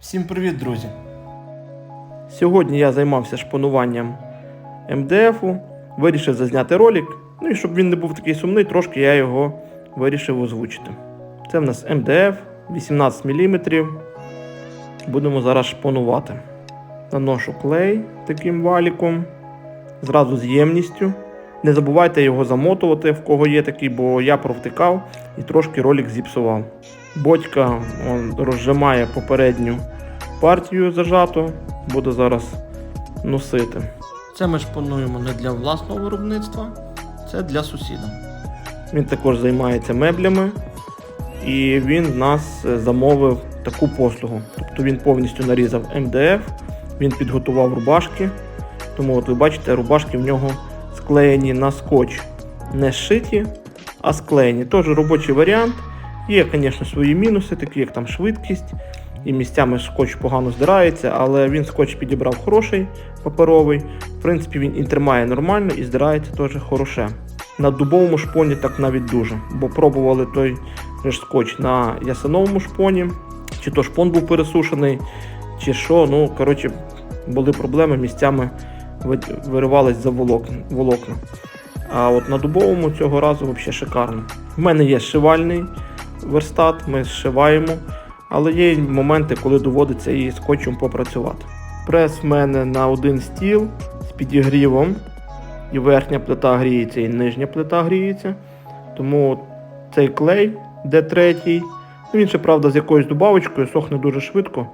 Всім привіт, друзі! Сьогодні я займався шпонуванням МДФу, вирішив зазняти ролик. Ну і щоб він не був такий сумний, трошки я його вирішив озвучити. Це в нас МДФ 18 мм. Будемо зараз шпонувати. Наношу клей таким валіком, зразу з ємністю. Не забувайте його замотувати, в кого є такий, бо я провтикав і трошки ролик зіпсував. Бодька он, розжимає попередню партію зажату, буду зараз носити. Це ми шпонуємо не для власного виробництва, це для сусіда. Він також займається меблями, і він в нас е, замовив таку послугу. Тобто він повністю нарізав МДФ, він підготував рубашки. Тому от ви бачите, рубашки в нього склеєні на скотч. Не зшиті, а склеєні. Теж робочий варіант. Є, звісно, свої мінуси, такі як там швидкість, і місцями скотч погано здирається, але він скотч підібрав хороший, паперовий. В принципі, він і тримає нормально, і здирається теж хороше. На дубовому шпоні так навіть дуже, бо пробували той ж скотч на ясеновому шпоні, чи то шпон був пересушений, чи що. Ну, коротше, були проблеми місцями ви- виривались за волокна. А от на дубовому цього разу взагалі шикарно. В мене є шивальний верстат, ми зшиваємо, але є моменти, коли доводиться і скотчем попрацювати. Прес в мене на один стіл з підігрівом, і верхня плита гріється, і нижня плита гріється. Тому цей клей, де третій, ну, він ще, правда, з якоюсь добавочкою, сохне дуже швидко.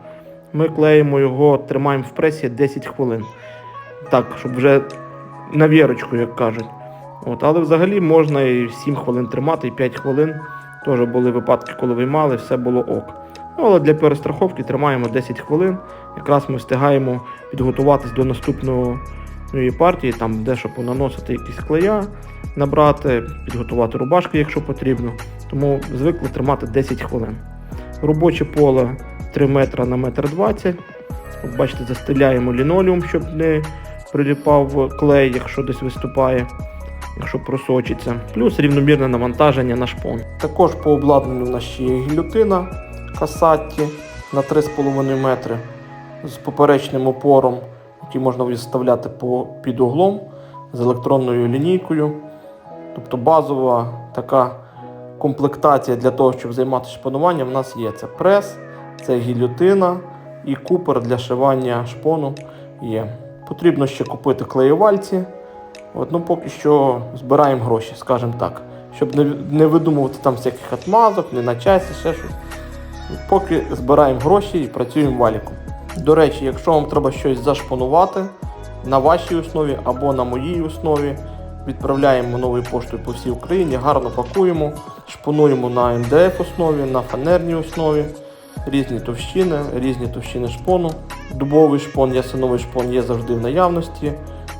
Ми клеїмо його, тримаємо в пресі 10 хвилин. Так, щоб вже на вірочку, як кажуть. От, але взагалі можна і 7 хвилин тримати, і 5 хвилин. Теж були випадки, коли виймали, все було ок. Ну, але для перестраховки тримаємо 10 хвилин. Якраз ми встигаємо підготуватись до наступної партії, там дещо понаносити якісь клея, набрати, підготувати рубашки, якщо потрібно. Тому звикли тримати 10 хвилин. Робоче поле 3 метра на метр 20. От бачите, застеляємо лінолеум, щоб не приліпав клей, якщо десь виступає якщо просочиться, плюс рівномірне навантаження на шпон. Також по обладнанню в нас ще є гільотина касатті на 3,5 метри з поперечним опором, який можна виставляти під углом з електронною лінійкою. Тобто базова така комплектація для того, щоб займатися шпануванням, в нас є це прес, це гільотина і купер для шивання шпону є. Потрібно ще купити клеєвальці. От, ну, поки що збираємо гроші, скажімо так. Щоб не, не видумувати там всяких отмазок, не на часі, ще щось. Поки збираємо гроші і працюємо валіком. До речі, якщо вам треба щось зашпонувати на вашій основі або на моїй основі, відправляємо новою поштою по всій Україні, гарно пакуємо, шпонуємо на МДФ основі, на фанерній основі, різні товщини, різні товщини шпону. Дубовий шпон, ясеновий шпон є завжди в наявності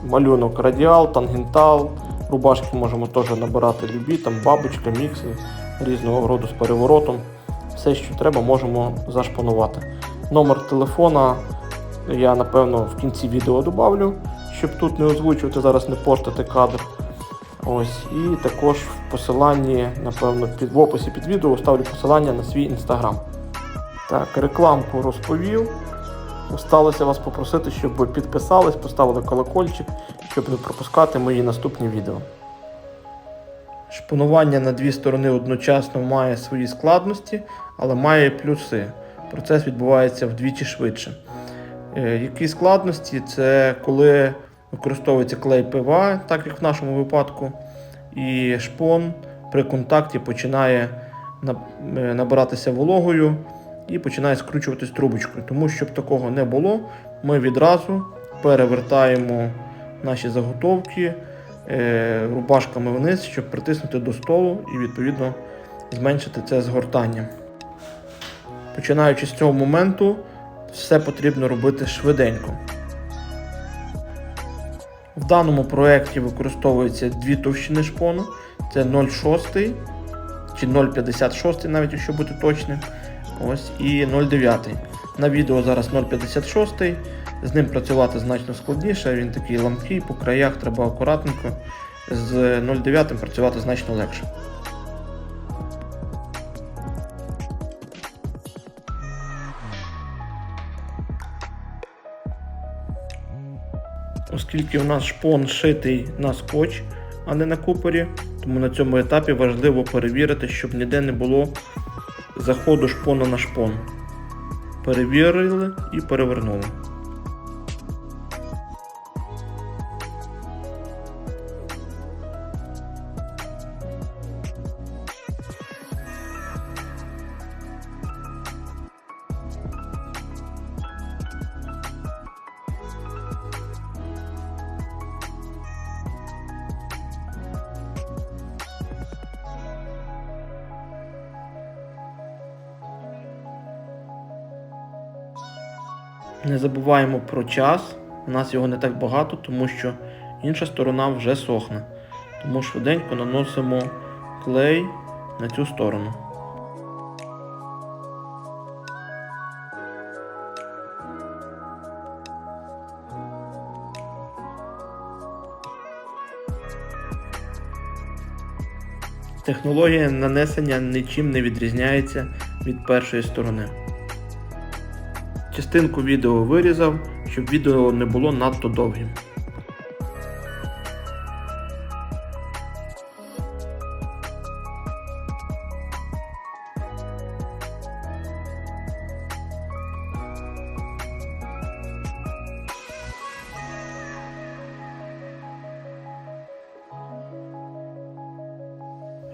малюнок радіал, тангентал. Рубашки можемо теж набирати любі, там бабочка, мікси різного роду з переворотом. Все, що треба, можемо зашпанувати. Номер телефона я напевно в кінці відео додавлю, щоб тут не озвучувати, зараз не портити кадр. Ось, І також в посиланні, напевно, під, в описі під відео оставлю посилання на свій інстаграм. Так, рекламку розповів. Осталося вас попросити, щоб ви підписались, поставили колокольчик, щоб не пропускати мої наступні відео. Шпонування на дві сторони одночасно має свої складності, але має плюси. Процес відбувається вдвічі швидше. Е, Які складності? Це коли використовується клей ПВА, так як в нашому випадку, і шпон при контакті починає е, набиратися вологою і починає скручуватись трубочкою. Тому щоб такого не було, ми відразу перевертаємо наші заготовки е, рубашками вниз, щоб притиснути до столу і відповідно зменшити це згортання. Починаючи з цього моменту, все потрібно робити швиденько. В даному проєкті використовується дві товщини шпону. Це 0,6 чи 0,56, навіть якщо бути точним. Ось і 0,9. На відео зараз 0,56. З ним працювати значно складніше, він такий ламкий, по краях треба акуратненько. З 0,9 працювати значно легше. Оскільки у нас шпон шитий на скотч, а не на купорі, тому на цьому етапі важливо перевірити, щоб ніде не було заходу шпона на шпон. Перевірили і перевернули. Не забуваємо про час. У нас його не так багато, тому що інша сторона вже сохне. Тому швиденько наносимо клей на цю сторону. Технологія нанесення нічим не відрізняється від першої сторони. Частинку відео вирізав, щоб відео не було надто довгим.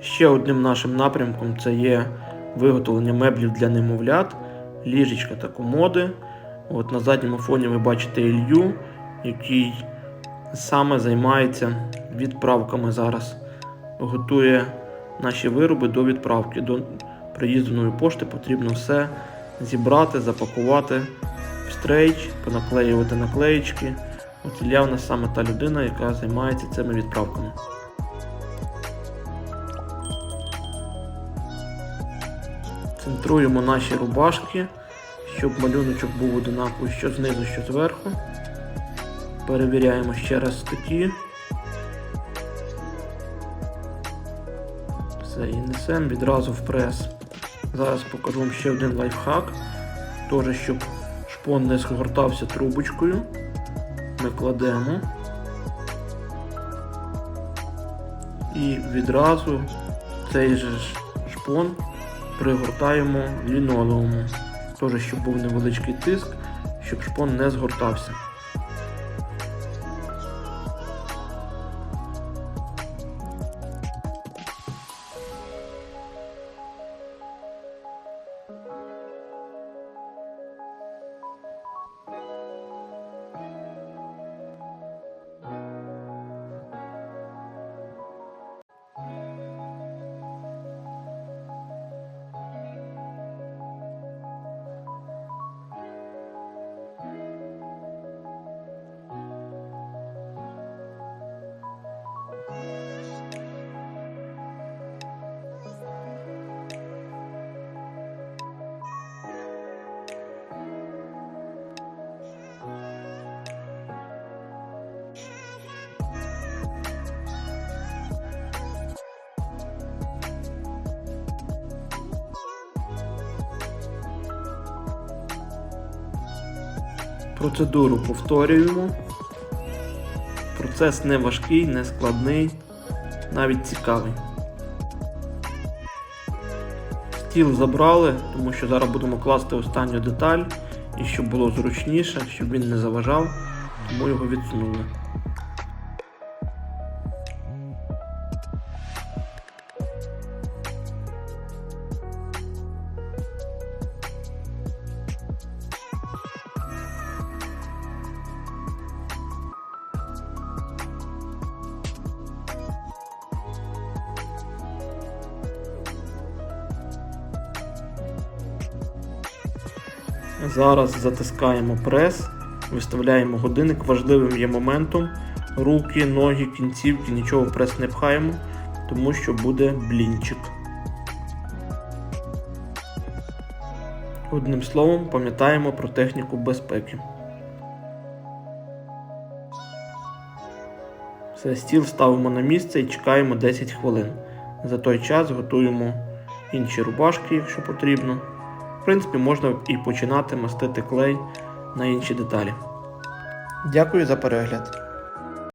Ще одним нашим напрямком це є виготовлення меблів для немовлят, ліжечка та комоди. От на задньому фоні ви бачите Ілью, який саме займається відправками зараз. Готує наші вироби до відправки. До приїзду нової пошти потрібно все зібрати, запакувати в стрейч, понаклеювати наклеїчки. От Ілля у нас саме та людина, яка займається цими відправками. Центруємо наші рубашки, щоб малюночок був одинаковий що знизу, що зверху. Перевіряємо ще раз статті. Все, і несемо відразу в прес. Зараз покажу вам ще один лайфхак. Теж, щоб шпон не згортався трубочкою. Ми кладемо. І відразу цей же шпон пригортаємо лінолеуму. Теж, щоб був невеличкий тиск, щоб шпон не згортався. Процедуру повторюємо. Процес не важкий, не складний, навіть цікавий. Стіл забрали, тому що зараз будемо класти останню деталь і щоб було зручніше, щоб він не заважав, тому його відсунули. Зараз затискаємо прес, виставляємо годинник. Важливим є моментом. Руки, ноги, кінцівки, нічого в прес не пхаємо, тому що буде блінчик. Одним словом, пам'ятаємо про техніку безпеки. Все, стіл ставимо на місце і чекаємо 10 хвилин. За той час готуємо інші рубашки, якщо потрібно. В принципі, можна і починати мастити клей на інші деталі. Дякую за перегляд.